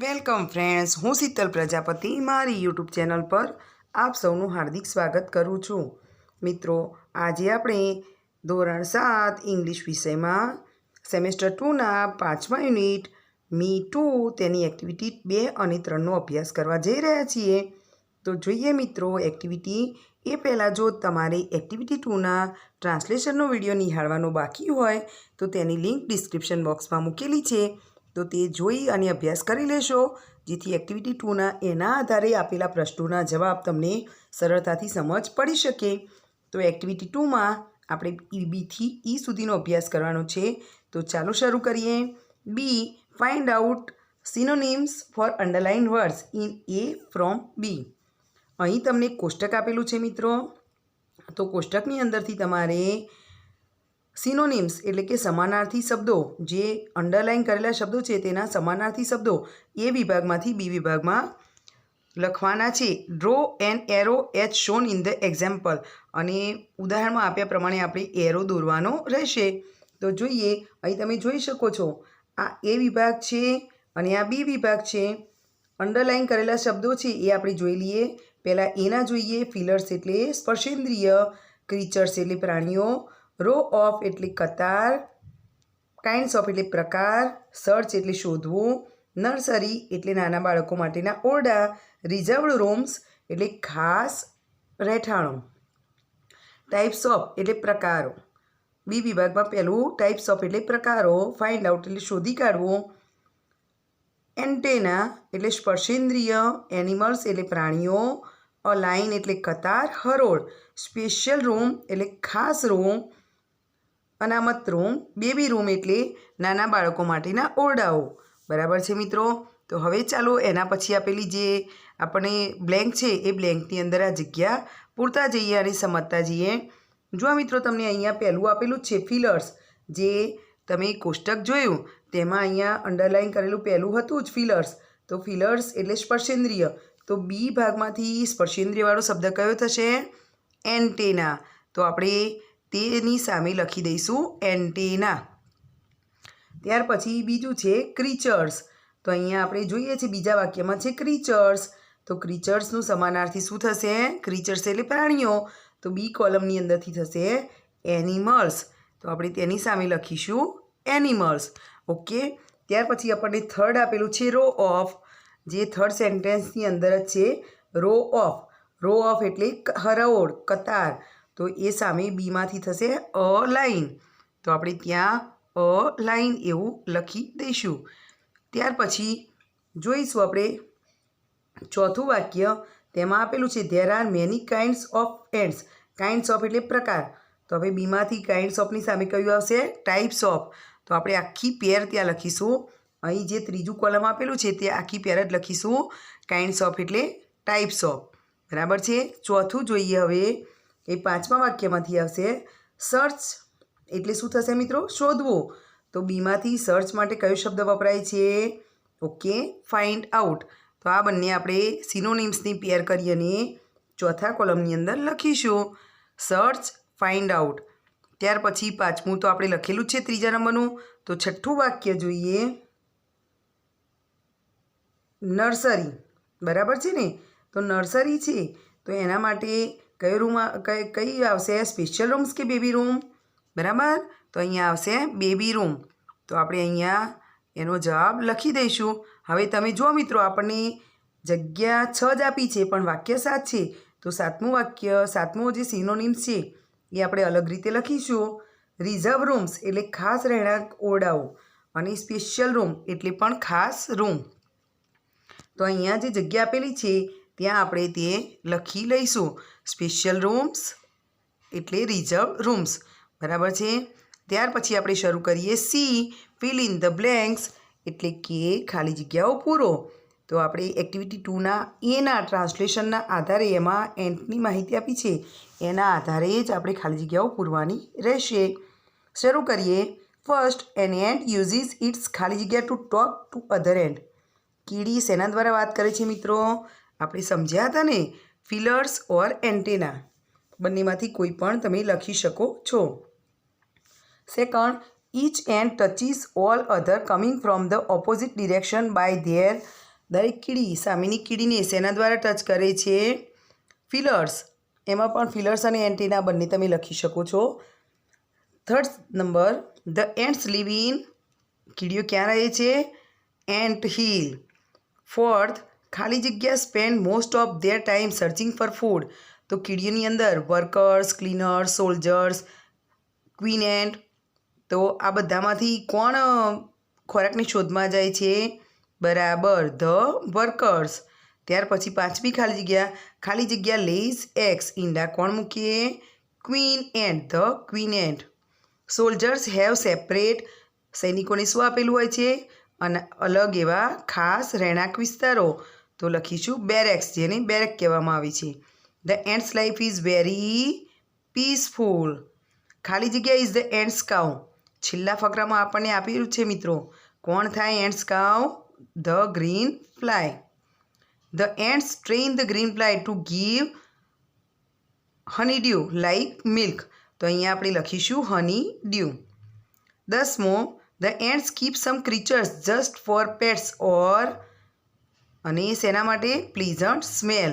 Welcome friends, હું શીતલ પ્રજાપતિ, મારી YouTube channel પર આપ સૌનું હાર્દિક સ્વાગત કરું છું. મિત્રો, આજે આપણે ધોરણ સાત ઇંગ્લિશ વિષયમાં સેમેસ્ટર ટુના પાંચમા યુનિટ, મી ટુ તેની એક્ટિવિટી બે અને ત્રણનો અભ્યાસ કરવા જઈ રહ્યા છીએ. તો જોઈએ મિત્રો, એક્ટિવિટી એ પહેલાં જો તમારે એક્ટિવિટી ટુના ટ્રાન્સલેશનનો વીડિયો નિહાળવાનો બાકી હોય, તો તેની લિંક ડિસ્ક્રિપ્શન બોક્સમાં મૂકેલી છે. તો તે જોઈ અને અભ્યાસ કરી લેશો, જેથી એક્ટિવિટી ટુના એના આધારે આપેલા પ્રશ્નોના જવાબ તમને સરળતાથી સમજ પડી શકે. તો એક્ટિવિટી ટુમાં આપણે ઈ બીથી ઈ સુધીનો અભ્યાસ કરવાનો છે. તો ચાલો શરૂ કરીએ. B find out synonyms for underline words in A from B અહીં તમને કોષ્ટક આપેલું છે મિત્રો. તો કોષ્ટકની અંદરથી તમારે સિનોનિમ્સ એટલે કે સમાનાર્થી શબ્દો, જે અંડરલાઇન કરેલા શબ્દો છે તેના સમાનાર્થી શબ્દો એ વિભાગમાંથી બી વિભાગમાં લખવાના છે. Draw an arrow as shown in the example અને ઉદાહરણમાં આપ્યા પ્રમાણે આપણે એરો દોરવાનો રહેશે. તો જોઈએ, અહીં તમે જોઈ શકો છો, આ એ વિભાગ છે અને આ બી વિભાગ છે. અંડરલાઇન કરેલા શબ્દો છે એ આપણે જોઈ લઈએ. પહેલાં એના જોઈએ ફિલર્સ એટલે સ્પર્શેન્દ્રિય ક્રીચર્સ એટલે પ્રાણીઓ. રો ઓફ એટલે કતાર કાઇન્ડ્સ ઓફ એટલે પ્રકાર સર્ચ એટલે શોધવું નર્સરી એટલે નાના બાળકો માટેના ઓરડા રિઝર્વડ રૂમ્સ એટલે ખાસ રહેઠાણો. ટાઈપ્સ ઓફ એટલે પ્રકારો. બી વિભાગમાં પહેલું ટાઈપ્સ ઓફ એટલે પ્રકારો ફાઇન્ડ આઉટ એટલે શોધી કાઢવું. એન્ટેના એટલે સ્પર્શેન્દ્રિય એનિમલ્સ એટલે પ્રાણીઓ અ લાઇન એટલે કતાર, હરોળ. સ્પેશિયલ રૂમ એટલે ખાસ રૂમ અનામત રૂમ, બેબી રૂમ એટલે નાના બાળકો માટેના ઓરડાઓ. બરાબર છે મિત્રો? તો હવે ચાલો એના પછી આપેલી જે આપણે બ્લેન્ક છે, એ બ્લેન્કની અંદર આ જગ્યા પૂરતા જઈએ અને સમજતા જઈએ. જો મિત્રો તમને અહીંયા પહેલું આપેલું છે ફિલર્સ જે તમે કોષ્ટક જોયું, તેમાં અહીંયા અંડરલાઇન કરેલું પહેલું હતું જ ફિલર્સ તો ફિલર્સ એટલે સ્પર્શેન્દ્રિય. તો બી ભાગમાંથી સ્પર્શેન્દ્રિયવાળો શબ્દ કયો થશે? એન્ટેના. તો આપણે તેની સામે લખી દઈશું એન્ટેના. ત્યાર પછી બીજું છે ક્રીચર્સ તો અહીંયા આપણે જોઈએ છીએ બીજા વાક્યમાં છે ક્રીચર્સ તો ક્રીચર્સનું સમાનાર્થી શું થશે? ક્રીચર્સ એટલે પ્રાણીઓ. તો બી કોલમની અંદરથી થશે એનિમલ્સ તો આપણે તેની સામે લખીશું એનિમલ્સ ઓકે ત્યાર પછી આપણને થર્ડ આપેલું છે રો ઓફ જે થર્ડ સેન્ટેન્સની અંદર જ છે રો ઓફ રો ઓફ એટલે હરોળ કતાર. તો એ સામે બીમાંથી થશે અ લાઈન. તો આપણે ત્યાં અ લાઈન એવું લખી દઈશું. ત્યાર પછી જોઈશું આપણે ચોથું વાક્ય તેમાં આપેલું છે there are many kinds of ants kinds of એટલે પ્રકાર. તો હવે બીમાંથી કાઇન્ડ્સ ઓફની સામે કયું આવશે? ટાઈપ્સ ઓફ તો આપણે આખી પેર ત્યાં લખીશું. અહીં જે ત્રીજું કોલમ આપેલું છે તે આખી પેર જ લખીશું. કાઇન્ડ્સ ઓફ એટલે ટાઈપ્સ ઓફ બરાબર છે? ચોથું જોઈએ હવે. એ પાંચમા વાક્યમાંથી આવશે. સર્ચ એટલે શું થશે મિત્રો? શોધવું. તો બીમાંથી સર્ચ માટે કયો શબ્દ વપરાય છે? ઓકે ફાઇન્ડ આઉટ તો આ બંને આપણે સિનોનિમ્સની પેર કરી અને ચોથા કોલમની અંદર લખીશું. સર્ચ ફાઇન્ડ આઉટ ત્યાર પછી પાંચમું તો આપણે લખેલું છે ત્રીજા નંબરનું. તો છઠ્ઠું વાક્ય જોઈએ. નર્સરી બરાબર છે ને? તો નર્સરી છે. તો એના માટે કયો રૂમ કઈ કઈ આવશે? સ્પેશિયલ રૂમ્સ કે બેબી રૂમ બરાબર? તો અહીંયા આવશે બેબી રૂમ તો આપણે અહીંયા એનો જવાબ લખી દઈશું. હવે તમે જુઓ મિત્રો આપણને જગ્યા છ જ આપી છે, પણ વાક્ય સાત છે. તો સાતમું વાક્ય, સાતમું જે સિનોનિમ્સ છે, એ આપણે અલગ રીતે લખીશું. રિઝર્વ રૂમ્સ એટલે ખાસ રહેણાંક ઓરડાઓ અને સ્પેશિયલ રૂમ એટલે પણ ખાસ રૂમ તો અહીંયા જે જગ્યા આપેલી છે ત્યાં આપણે તે લખી લઈશું. સ્પેશિયલ રૂમ્સ એટલે રિઝર્વ રૂમ્સ બરાબર છે? ત્યાર પછી આપણે શરૂ કરીએ C fill in the blanks એટલે કે ખાલી જગ્યાઓ પૂરો. તો આપણે એક્ટિવિટી ટુના એના ટ્રાન્સલેશનના આધારે એમાં એન્ટની માહિતી આપી છે. એના આધારે જ આપણે ખાલી જગ્યાઓ પૂરવાની રહેશે. શરૂ કરીએ. First an ant uses its ખાલી જગ્યા to talk to other ant કીડી શેના દ્વારા વાત કરે છે મિત્રો? આપણે સમજ્યા હતા ને? ફિલર્સ ઓર એન્ટેના બંનેમાંથી કોઈ પણ તમે લખી શકો છો. Second each ant touches all other coming from the opposite direction by their દરેક કીડી, સામેની કીડીને શેના દ્વારા ટચ કરે છે? ફિલર્સ એમાં પણ ફિલર્સ અને એન્ટીના બંને તમે લખી શકો છો. Third number the ants live in કીડીઓ ક્યાં રહે છે? એન્ટ હિલ ફોર્થ ખાલી જગ્યા spend most of their time searching for food તો કીડીઓની અંદર workers cleaners soldiers queen and તો આ બધામાંથી કોણ ખોરાકની શોધમાં જાય છે? બરાબર ધ વર્કર્સ ત્યાર પછી પાંચમી ખાલી જગ્યા. ખાલી જગ્યા લેઝ એક્સ ઈંડા કોણ મૂકીએ? Queen ant the queen and soldiers have separate સૈનિકોને શું આપેલું હોય છે? અને અલગ એવા ખાસ રહેણાંક વિસ્તારો. તો લખીશું બેરેક્સ, જેને બેરેક કહેવામાં આવે છે. The ants life is very peaceful ખાલી જગ્યા ઇઝ ધ એન્ડ્સ કાઉ છેલ્લા ફકરામાં આપણને આપેલું છે મિત્રો, કોણ થાય ants cow the green fly the ants train the green fly to give honey dew like milk તો અહીંયા આપણે લખીશું હની ડ્યુ દસમો the ants keep some creatures just for pets or અને શેના માટે? પ્લીઝન્ટ સ્મેલ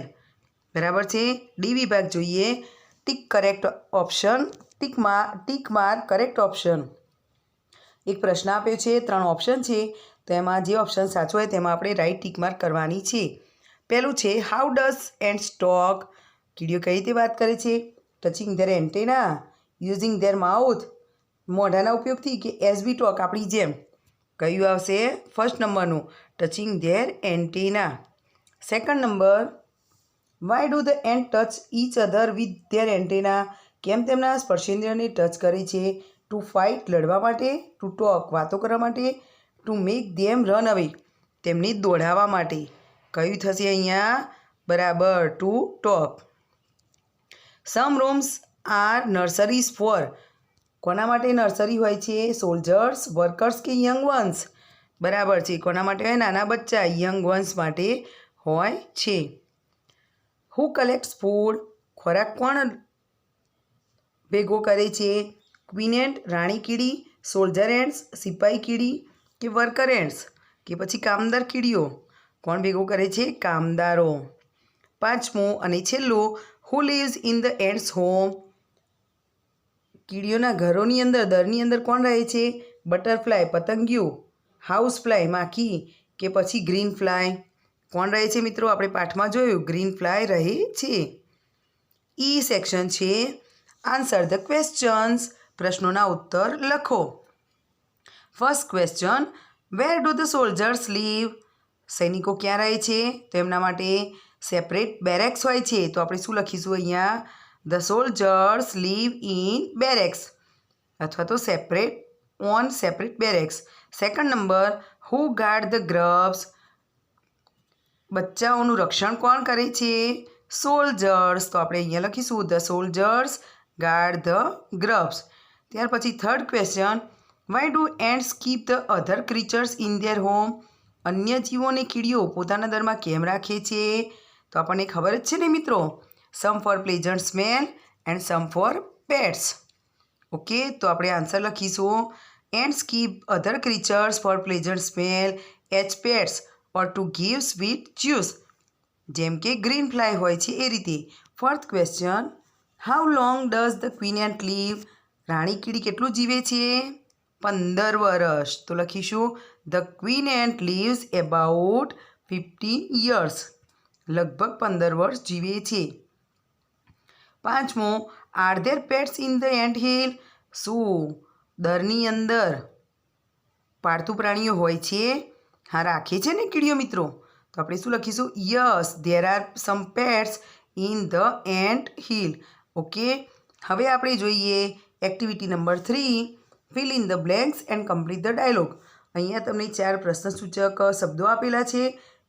બરાબર છે? ડી વિભાગ જોઈએ. ટીક કરેક્ટ ઓપ્શન ટીકમાં ટીક માર્ક કરેક્ટ ઓપ્શન એક પ્રશ્ન આપ્યો છે. ત્રણ ઓપ્શન છે. તો એમાં જે ઓપ્શન સાચો હોય તેમાં આપણે રાઈટ ટીક માર્ક કરવાની છે. પહેલું છે હાઉ ડઝ એન્ડ સ્ટોક કીડીઓ કઈ રીતે વાત કરે છે? Touching their antenna using their mouth મોઢાના ઉપયોગથી કે એઝ વી ટોક આપણી જેમ. કયું આવશે? ફર્સ્ટ નંબરનું touching their antenna second number why do the ant touch each other with their antenna કેમ તેમના સ્પર્શેન્દ્રિયને ટચ કરે છે? ટુ ફાઇટ લડવા માટે? ટુ ટોક વાતો કરવા માટે? ટુ મેક ધેમ રન અવે તેમને દોડાવવા માટે. કયું થશે અહીંયા? બરાબર to talk some rooms are nurseries for કોના માટે નર્સરી હોય છે? સોલ્જર્સ, વર્કર્સ કે યંગ વન્સ? બરાબર છે, કોના માટે હોય? નાના બચ્ચા યંગ વન્સ માટે હોય છે. Who collects food? ખોરાક કોણ ભેગો કરે છે? ક્વીન એન્ટ રાણી કીડી, સોલ્જર એન્ડ્સ, સિપાઈ કીડી કે વર્કર એન્ડ્સ? કે પછી કામદાર કીડીઓ? કોણ ભેગો કરે છે? કામદારો. પાંચમું અને છેલ્લું, who lives in the ants home? કીડીઓના ઘરોની અંદર, દરની અંદર કોણ રહે છે? બટરફ્લાય, પતંગિયું હાઉસ ફ્લાય માખી કે પછી ગ્રીન ફ્લાય? કોણ રહે છે મિત્રો? આપણે પાઠમાં જોયું, ગ્રીન ફ્લાય રહે છે. ઈ સેક્શન છે. આન્સર ધ ક્વેશ્ચન્સ પ્રશ્નોના ઉત્તર લખો. First question where do the soldiers live સૈનિકો ક્યાં રહે છે? તો એમના માટે સેપરેટ બેરેક્સ હોય છે. તો આપણે શું લખીશું અહીંયા? The soldiers live in barracks અથવા તો separate on separate barracks second number who guard the grubs બચ્ચાઓનું રક્ષણ કોણ કરે છે? સોલ્જર્સ તો આપણે અહીંયા લખીશું the soldiers guard the grubs ત્યાર પછી third question why do ants keep the other creatures in their home અન્ય જીવોને કીડીઓ પોતાના દરમાં કેમ રાખે છે? તો આપણને ખબર જ છે ને મિત્રો some for pleasant smell and some for pets okay તો આપણે આન્સર લખીશું. Ants keep other creatures for pleasant smell as pets or to give sweet juice જેમ કે ગ્રીન ફ્લાય હોય છે એ રીતે. Fourth question how long does the queen ant live રાણી કીડી કેટલું જીવે છે? પંદર વર્ષ. તો લખીશું the queen ant lives about fifteen years લગભગ પંદર વર્ષ જીવે છે. પાંચમું are there pets in the ant hill શું? દરની અંદર. પાળતું પ્રાણીઓ હોય છે? હા, રાખે છે ને કીડીઓ મિત્રો? તો આપણે શું લખીશું? Yes there are some pets in the ant hill okay, હવે આપણે જોઈએ activity number three fill in the blanks and complete the dialogue અહીંયા તમને ચાર પ્રશ્નસૂચક શબ્દો આપેલા છે.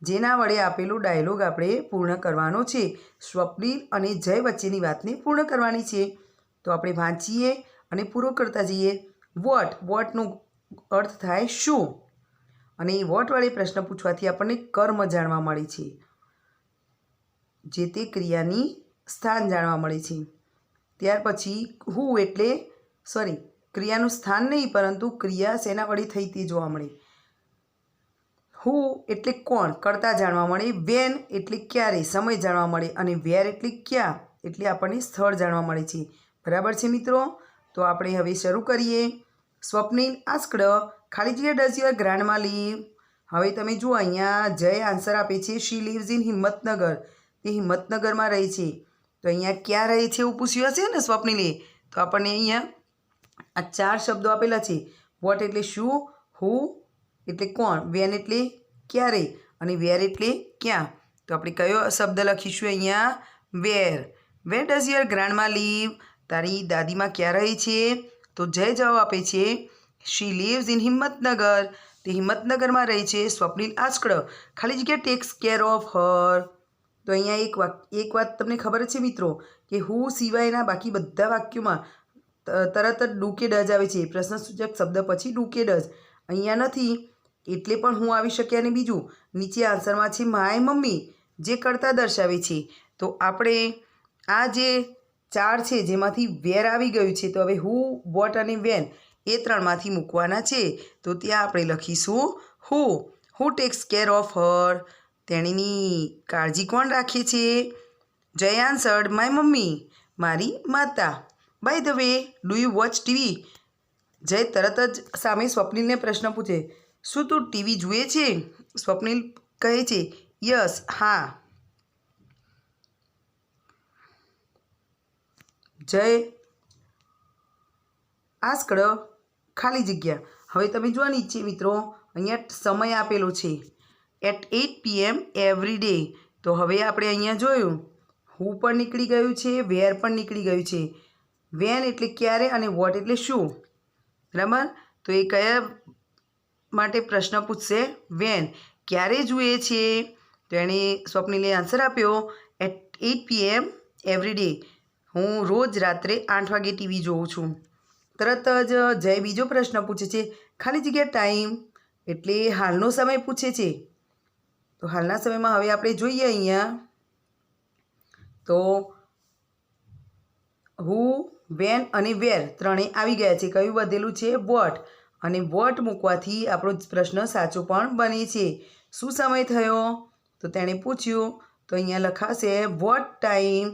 જેના વડે આપેલો ડાયલોગ આપણે પૂર્ણ કરવાનો છે. સ્વપ્નિલ અને જય વચ્ચેની વાતને પૂર્ણ કરવાની છે. તો આપણે વાંચીએ અને પૂરો કરતા જઈએ. વોટ? વોટનો અર્થ થાય શું? અને એ વોટ વડે પ્રશ્ન પૂછવાથી આપણને કર્મ જાણવા મળે છે. જે તે ક્રિયાની સ્થાન જાણવા મળે છે. ત્યાર પછી હું એટલે સોરી ક્રિયાનું સ્થાન નહીં, પરંતુ ક્રિયા શેના વડે થઈ તે જોવા મળે. હુ એટલે કોણ? કરતાં જાણવા મળે. વેન એટલે ક્યારે? સમય જાણવા મળે. અને વેર એટલે ક્યાં? એટલે આપણને સ્થળ જાણવા મળે છે. બરાબર છે મિત્રો? તો આપણે હવે શરૂ કરીએ. સ્વપ્નિલ આસ્કડ, ખાલી જગ્યા ડઝ યુઅર ગ્રાન્ડમાં લીવ હવે તમે જુઓ અહીંયા જય આન્સર આપે છે શી લીવ્સ ઇન હિંમતનગર. તે હિંમતનગરમાં રહે છે. તો અહીંયા ક્યાં રહે છે એવું પૂછ્યું હશે ને સ્વપ્નિલે? તો આપણને અહીંયા આ ચાર શબ્દો આપેલા છે. વોટ એટલે શું? હુ એટલે કોણ? વેન એટલે ક્યારે અને વેર એટલે ક્યાં? તો આપણે કયો શબ્દ લખીશું અહીંયા? Where. Where does your grandma live તારી દાદીમાં ક્યાં રહે છે? તો જય જવાબ આપે છે શી લીવ્સ ઇન હિંમતનગર. તે હિંમતનગરમાં રહે છે, સ્વપ્નિલ આજકડ ખાલી જગ્યા ટેક્સ કેર ઓફ હર તો અહીંયા એક વાક, એક વાત તમને ખબર છે મિત્રો, કે હું સિવાયના બાકી બધા વાક્યોમાં તરત જ ડુ કે ડઝ આવે છે. પ્રશ્નસૂચક શબ્દ પછી ડુ કે ડઝ. અહીંયા નથી. એટલે પણ હું આવી શક્યા અને બીજું? નીચે આન્સરમાં છે, માય મમ્મી, જે કરતા દર્શાવે છે. તો આપણે આ જે ચાર છે, જેમાંથી વેર આવી ગયું છે, તો હવે હુ, વોટ અને વેન એ ત્રણમાંથી મૂકવાના છે. તો ત્યાં આપણે લખીશું, who who takes care of her. તેણીની કાળજી કોણ રાખે છે? જય આન્સર્ડ માય મમ્મી, મારી માતા. By the way do you watch TV Jay તરત જ સામે સ્વપ્નિલને પ્રશ્ન પૂછે શું તું ટીવી જુએ છે? સ્વપ્નિલ કહે છે, યસ, હા. જય. આસ્કડ ખાલી જગ્યા. હવે તમે જોવાની છે મિત્રો, અહીંયા સમય આપેલો છે. At eight PM every day તો હવે આપણે અહીંયા જોયું. હું પણ નીકળી ગયું છે, વેર પણ નીકળી ગયું છે. વેન એટલે ક્યારે અને વોટ એટલે શું? બરાબર? તો એ કયા માટે પ્રશ્ન પૂછશે, વેન, ક્યારે જુએ છે? તો એણે સ્વપ્નિલે આન્સર આપ્યો, at eight PM every day. હું રોજ રાત્રે આઠ વાગે ટીવી જોઉં છું. તરત જ જય બીજો પ્રશ્ન પૂછે છે, ખાલી જગ્યા ટાઈમ? એટલે હાલનો સમય પૂછે છે. તો હાલના સમયમાં હવે આપણે જોઈએ અહીંયા. તો હુ વેન અને વેર ત્રણેય આવી ગયા છે. કયું વધેલું છે? વોટ અને વોટ મૂકવાથી આપણો પ્રશ્ન સાચો પણ બને છે. શું સમય થયો? તો તેણે પૂછ્યું, તો અહીંયા લખાશે વોટ ટાઈમ.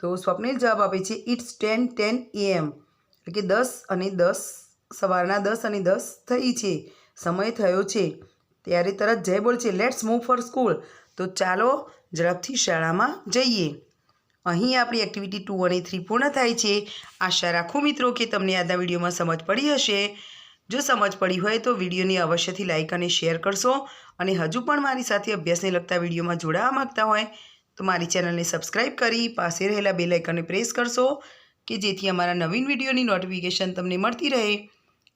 તો સ્વપ્નિલ જવાબ આપે છે, ઇટ્સ ટેન ટેન એએમ. એટલે કે દસ અને દસ, સવારના દસ અને દસ થઈ છે, સમય થયો છે. ત્યારે તરત જય બોલ છે લેટ્સ મૂવ ફોર સ્કૂલ તો ચાલો ઝડપથી શાળામાં જઈએ. અહીં આપણી એક્ટિવિટી ટુ અને થ્રી પૂર્ણ થાય છે. આશા રાખું મિત્રો કે તમને આજના વિડીયોમાં સમજ પડી હશે. જો સમજ પડી હોય તો વિડીયોને અવશ્યથી લાઇક અને શેર કરશો અને હજુ પણ મારી સાથે અભ્યાસને લગતા વિડીયોમાં જોડાવા માગતા હોય તો મારી ચેનલને સબસ્ક્રાઈબ કરી પાસે રહેલા બેલ આઇકનને પ્રેસ કરશો કે જેથી અમારા નવીન વિડીયોની નોટિફિકેશન તમને મળતી રહે.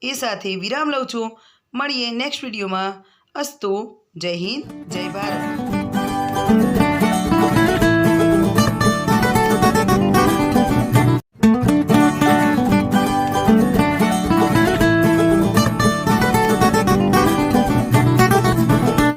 એ સાથે વિરામ લઉં છું. મળીએ નેક્સ્ટ વિડીયોમાં. અસ્તુ. જય હિન્દ. જય ભારત.